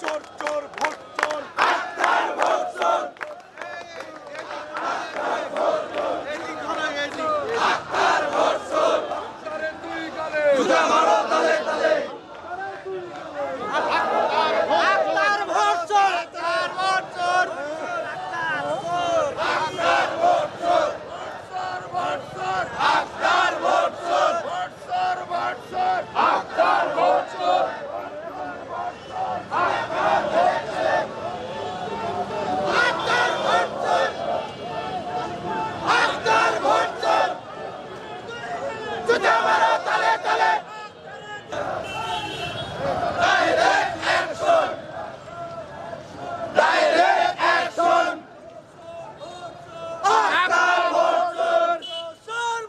চোর জুতা মারো তালে তালে ডাইরেক্ট অ্যাকশন আকার ভোট চোর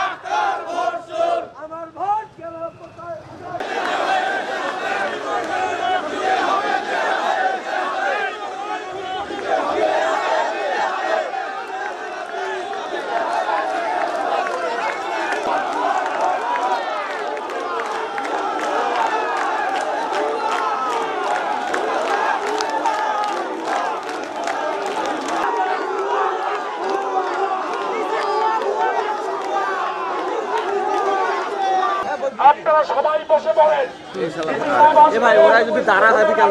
আকার ভোট চোর আমার ভোট গেল কোথায় আপনারা সবাই বসে পড়েন। ভাই ওরা যদি দাঁড়া থাকে কেন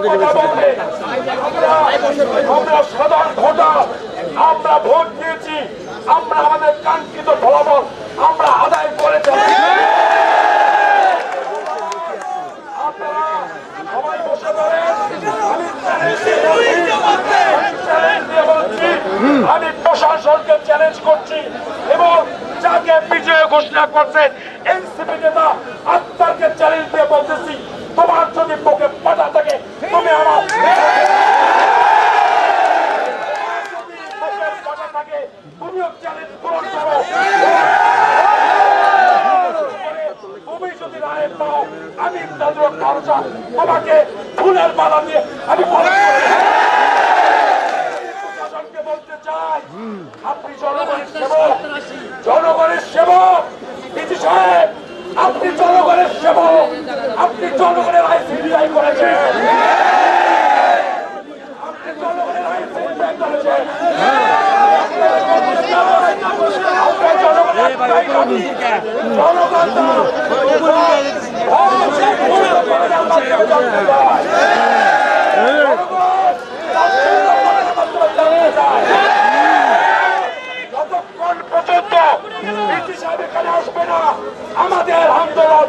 আমরা সাধারণ ভোটার আমরা ভোট দিয়েছি আমরা আমাদের কাঙ্ক্ষিত ফলাফল আমরা আদায় করেছি আপনারা সবাই বসে পড়েন। আমি চ্যালেঞ্জ আমি প্রশাসনকে চ্যালেঞ্জ করছি এবং যাকে বিজয় ঘোষণা করছেন এনসিপি নেতা আত্মারকে চ্যালেঞ্জ দিয়ে বলতেছি তোমার যদি পক্ষে পাঠা থাকে তুমি আমার পাটা তুমিও চ্যালেঞ্জ পূরণ করো তুমি যদি রায় পাও আমি তোমাকে ফুলের মালা দিয়ে আমি পালন করে প্রশাসনকে বলতে চাই আপনি জনগণের সেবক জনগণের সেবক ডিজি সাহেব আপনি জনগণের সেবক আপনি জনগণের আয় সিবিআই করেছেন আপনি জনগণের আয় সিবিআই করেছেন আমরা আমাদের আন্দোলন।